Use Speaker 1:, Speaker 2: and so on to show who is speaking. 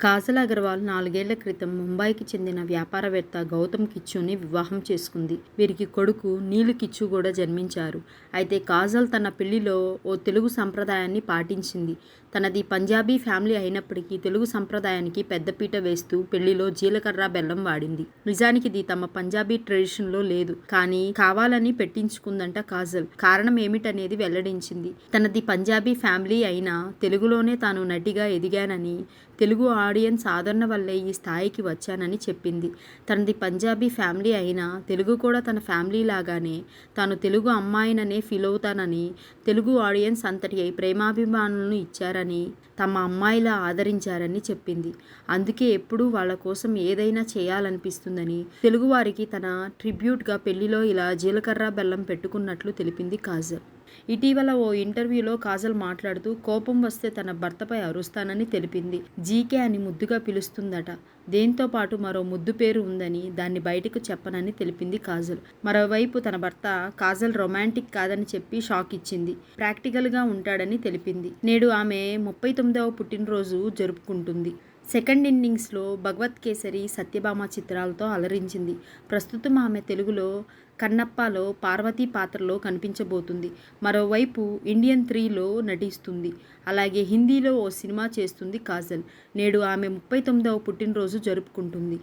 Speaker 1: కాజల్ అగర్వాల్ నాలుగేళ్ళ క్రితం ముంబైకి చెందిన వ్యాపారవేత్త గౌతమ్ కిచ్చుని వివాహం చేసుకుంది. వీరికి కొడుకు నీలు కిచ్చు కూడా జన్మించారు. అయితే కాజల్ తన పెళ్ళిలో ఓ తెలుగు సంప్రదాయాన్ని పాటించింది. తనది పంజాబీ ఫ్యామిలీ అయినప్పటికీ తెలుగు సంప్రదాయానికి పెద్దపీట వేస్తూ పెళ్ళిలో జీలకర్ర బెల్లం వాడింది. నిజానికి ఇది తమ పంజాబీ ట్రెడిషన్లో లేదు. కానీ కావాలని పెట్టించుకుందంట కాజల్. కారణం ఏమిటనేది వెల్లడించింది. తనది పంజాబీ ఫ్యామిలీ అయినా తెలుగులోనే తాను నటిగా ఎదిగానని, తెలుగు ఆడియన్స్ ఆదరణ వల్లే ఈ స్థాయికి వచ్చానని చెప్పింది. తనది పంజాబీ ఫ్యామిలీ అయినా తెలుగు కూడా తన ఫ్యామిలీ లాగానే తాను తెలుగు అమ్మాయిననే ఫీల్ అవుతానని తెలుగు ఆడియన్స్ అంతటి ప్రేమాభిమానులను ఇచ్చారని, తమ అమ్మాయిలా ఆదరించారని చెప్పింది. అందుకే ఎప్పుడూ వాళ్ళ కోసం ఏదైనా చేయాలనిపిస్తుందని, తెలుగువారికి తన ట్రిబ్యూట్గా పెళ్ళిలో ఇలా జీలకర్ర బెల్లం పెట్టుకున్నట్లు తెలిపింది కాజల్. ఇటీవల ఓ ఇంటర్వ్యూలో కాజల్ మాట్లాడుతూ కోపం వస్తే తన భర్తపై అరుస్తానని తెలిపింది. జీకే అని ముద్దుగా పిలుస్తుందట. దేంతో పాటు మరో ముద్దు పేరు ఉందని, దాన్ని బయటకు చెప్పనని తెలిపింది కాజల్. మరోవైపు తన భర్త కాజల్ రొమాంటిక్ కాదని చెప్పి షాక్ ఇచ్చింది. ప్రాక్టికల్గా ఉంటాడని తెలిపింది. నేడు ఆమె ముప్పై తొమ్మిదవ పుట్టినరోజు జరుపుకుంటుంది. సెకండ్ ఇన్నింగ్స్లో భగవత్ కేసరి, సత్యభామ చిత్రాలతో అలరించింది. ప్రస్తుతం ఆమె తెలుగులో కన్నప్పలో పార్వతి పాత్రలో కనిపించబోతుంది. మరోవైపు ఇండియన్ త్రీలో నటిస్తుంది. అలాగే హిందీలో ఓ సినిమా చేస్తుంది కాజల్. నేడు ఆమె ముప్పై తొమ్మిదవ పుట్టినరోజు జరుపుకుంటుంది.